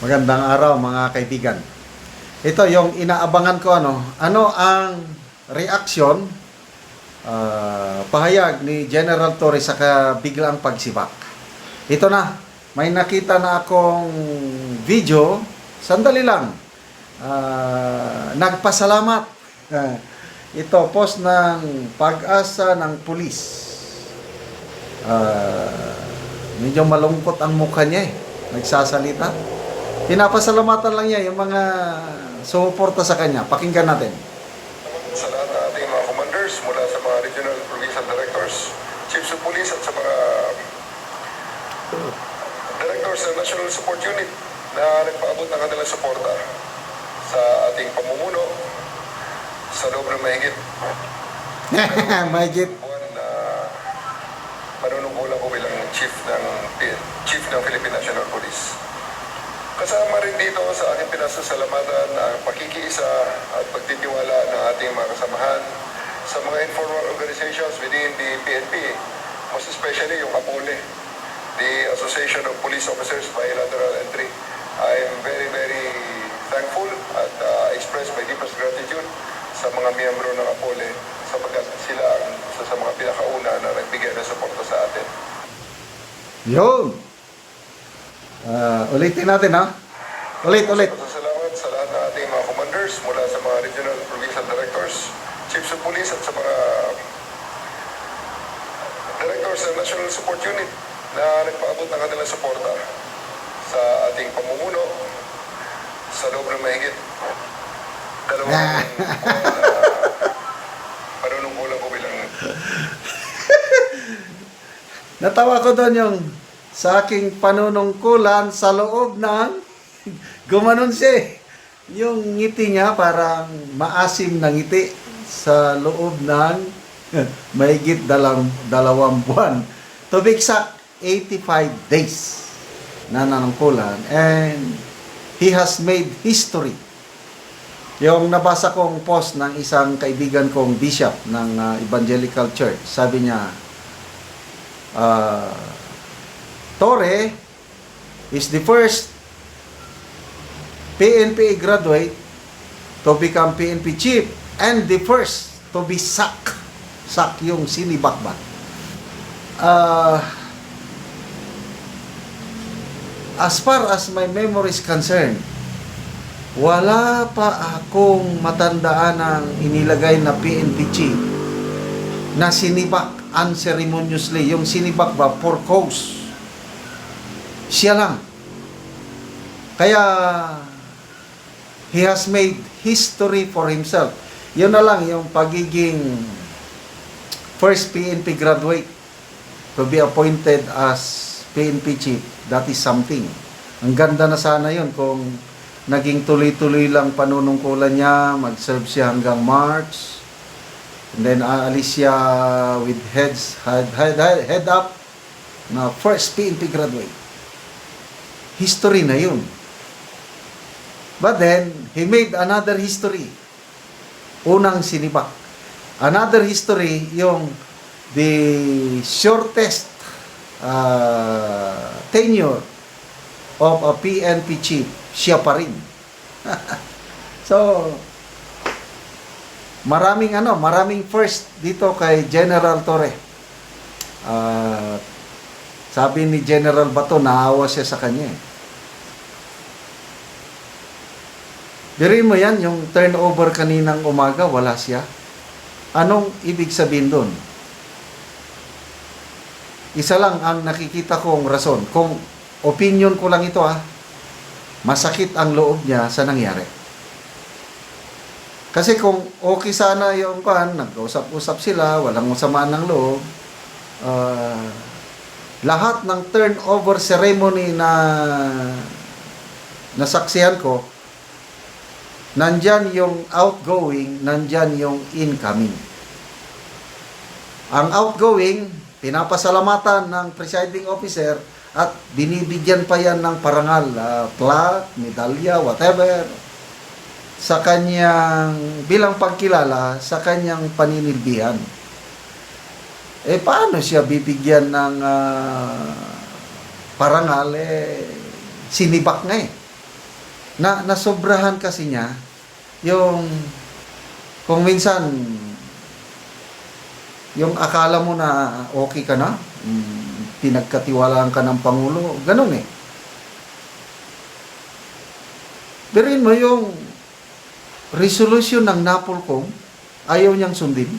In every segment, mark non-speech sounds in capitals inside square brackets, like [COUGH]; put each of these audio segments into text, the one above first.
Magandang araw mga kaibigan. Ito yung inaabangan ko ano, ano ang reaksyon ah, pahayag ni General Torres sa biglang pagsibak. Ito na, may nakita na akong video, sandali lang. Ah, nagpasalamat. Ah, ito post ng pag-asa ng pulis. Ah, medyo malungkot ang mukha niya eh. Nagsasalita. Pinapasalamatan lang niya yung mga sumuporta sa kanya. Pakinggan natin. sa lahat ng ating mga commanders mula sa mga regional provincial directors, chiefs of police at sa mga directors ng National Support Unit na nagpaabot ng kanilang suporta sa ating pamumuno sa loob ng mahigit [LAUGHS] na manunungkulan ko bilang chief ng chief ng Philippine National Police. Kasama rin dito sa aking pinasasalamatan ang pakikiisa at pagtitiwala ng ating mga kasamahan sa mga informal organizations within the PNP, most especially yung APOLE, the Association of Police Officers Bilateral Entry. I am very, very thankful at uh, express my deepest gratitude sa mga miyembro ng APOLE sapagkat sila ang isa sa mga pinakauna na nagbigay ng suporta sa atin. Yun. Ah, ulitin natin ha. Ulit, ulit. Pasasalamat sa lahat ng ating mga commanders mula sa mga regional provincial directors, chiefs of police at sa mga directors ng National Support Unit na nagpaabot ng kanilang suporta sa ating pamumuno sa loob ng mahigit dalawang panunungkulan ko bilang [LAUGHS] Natawa ko doon yung sa aking panunungkulan sa loob ng [LAUGHS] gumanon siya eh. Yung ngiti niya parang maasim na ngiti sa loob ng [LAUGHS] mahigit dalang, dalawang buwan. To be exact, 85 days na nanungkulan and he has made history. Yung nabasa kong post ng isang kaibigan kong bishop ng ah, Evangelical Church, sabi niya, uh, Torre is the first PNP graduate to become PNP chief and the first to be sacked. Sack yung sinibakbak. Uh, as far as my memory is concerned, wala pa akong matandaan ng inilagay na PNP chief na sinibak unceremoniously. Yung sinibak ba, for cause. Siya lang. Kaya, he has made history for himself. Yun na lang, yung pagiging first PNP graduate to be appointed as PNP chief. That is something. Ang ganda na sana yun kung naging tuloy-tuloy lang panunungkulan niya, mag-serve siya hanggang March, And then aalis siya with heads head, head, head, up na first PNP graduate. History na yun. But then, he made another history. Unang sinibak. Another history, yung the shortest uh, tenure of a PNP chief, siya pa rin. [LAUGHS] so, maraming ano, maraming first dito kay General Torre. Ah, sabi ni General Bato, naawa siya sa kanya. eh. Birin mo yan, yung turnover kaninang umaga, wala siya. Anong ibig sabihin doon? Isa lang ang nakikita kong rason. Kung opinion ko lang ito ah, masakit ang loob niya sa nangyari. Kasi kung okay sana yung kan, nag-usap-usap sila, walang samaan ng loob, ah, lahat ng turnover ceremony na nasaksihan ko, nandyan yung outgoing, nandyan yung incoming. Ang outgoing, pinapasalamatan ng presiding officer at binibigyan pa yan ng parangal, ah, plaque, medalya, whatever, sa kanyang bilang pagkilala sa kanyang paninilbihan. Eh paano siya bibigyan ng ah, parangal eh sinibak nga eh. Na nasobrahan kasi niya yung kung minsan yung akala mo na okay ka na, mm, pinagkatiwalaan ka ng Pangulo, ganun eh. Birin mo yung resolution ng Napolcom, ayaw niyang sundin.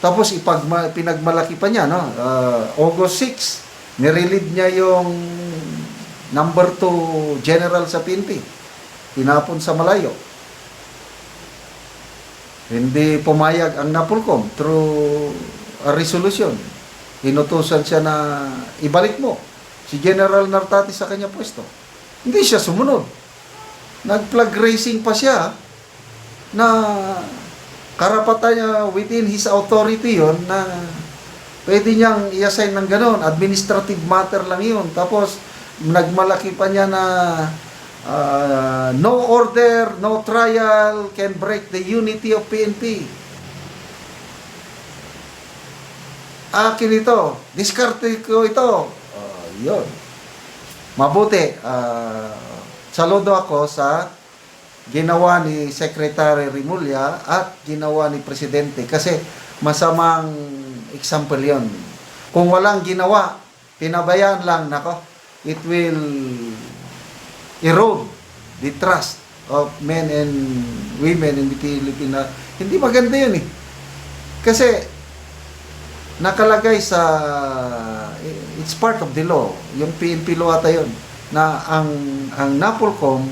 Tapos ipagma, pinagmalaki pa niya, no? Ah, August 6, nirelid niya yung number 2 general sa PNP. Tinapon sa malayo. Hindi pumayag ang Napolcom through a resolution. Inutusan siya na ibalik mo si General Nartati sa kanya pwesto. Hindi siya sumunod. Nag-plug racing pa siya na karapatan niya within his authority yon na pwede niyang i-assign ng ganon. Administrative matter lang yun. Tapos, nagmalaki pa niya na uh, no order, no trial can break the unity of PNP. Akin ito. Diskarte ko ito. Uh, yun. Mabuti. Uh, saludo ako sa ginawa ni Secretary Rimulya at ginawa ni Presidente kasi masamang example yon. Kung walang ginawa, pinabayaan lang, nako, it will erode the trust of men and women in the Philippines. Hindi maganda yun eh. Kasi nakalagay sa it's part of the law. Yung PNP law ata yun na ang ang Napolcom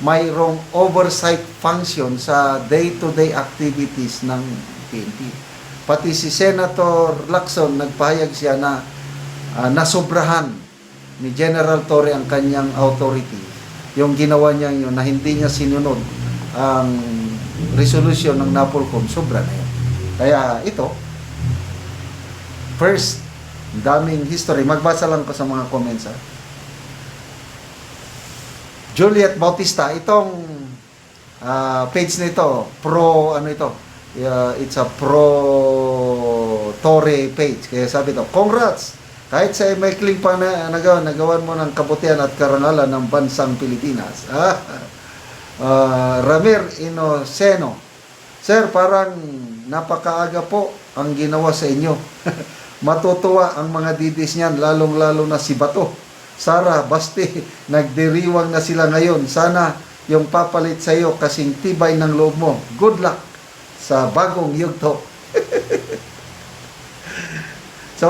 mayroong oversight function sa day-to-day activities ng PNP. Pati si Senator Lacson nagpahayag siya na ah, nasobrahan ni General Torre ang kanyang authority. Yung ginawa niya yun na hindi niya sinunod ang resolution ng Napolcom, sobra na yun. Kaya ito, first, daming history. Magbasa lang ko sa mga comments ha. Juliet Bautista, itong ah, page nito, pro, ano ito, uh, it's a pro Torre page. Kaya sabi ito, congrats! Kahit sa maikling pa na nagawa, nagawan mo ng kabutihan at karangalan ng bansang Pilipinas. Ah, [LAUGHS] ah, Ramir Inoceno, Sir, parang napakaaga po ang ginawa sa inyo. [LAUGHS] Matutuwa ang mga didis niyan, lalong-lalo na si Bato. Sara, Basti, [LAUGHS] nagdiriwang na sila ngayon. Sana yung papalit sa iyo kasing tibay ng loob mo. Good luck sa bagong yugto. so,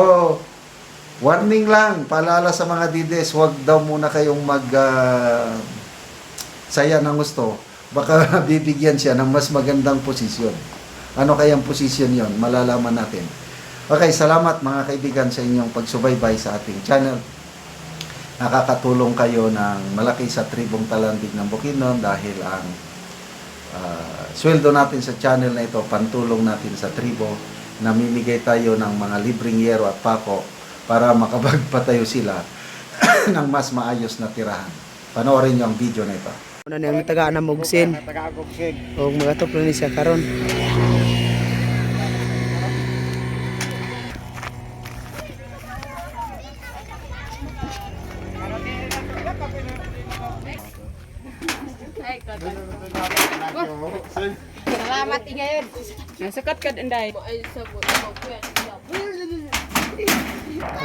warning lang, paalala sa mga dides, huwag daw muna kayong mag ah, saya ng gusto. Baka [LAUGHS] bibigyan siya ng mas magandang posisyon. Ano kayang posisyon yon? Malalaman natin. Okay, salamat mga kaibigan sa inyong pagsubaybay sa ating channel nakakatulong kayo ng malaki sa tribong talandig ng Bukidnon dahil ang ah, sweldo natin sa channel na ito, pantulong natin sa tribo, namimigay tayo ng mga libreng yero at pako para makapagpatayo sila [COUGHS] ng mas maayos na tirahan. Panoorin niyo ang video na ito. Una niyang taga na mugsin. O mga tuplo ni siya karon. Salamat ngayon. Nasakat ka dinday. Karon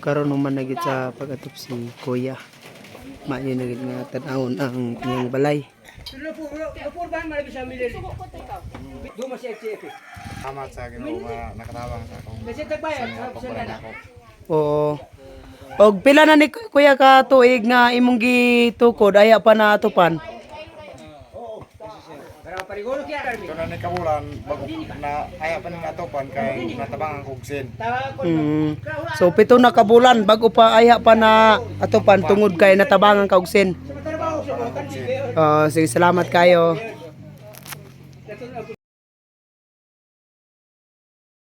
Karon man nagit sa pagatop si Kuya. Maayo na gid nga tan-awon ang kanyang balay. Salamat sa Ginoo nga nakatabang sa akong ako. Oo. Og pila na ni kuya ka tuig nga imong gitukod aya pa na atupan. Ito na ni kabulan bago na aya pa ning atopan kay natabangan kog sin. Mm. So pito na ka bulan bago pa aya pa na atupan tungod kay natabangan kog sin. Ah, sige salamat kayo.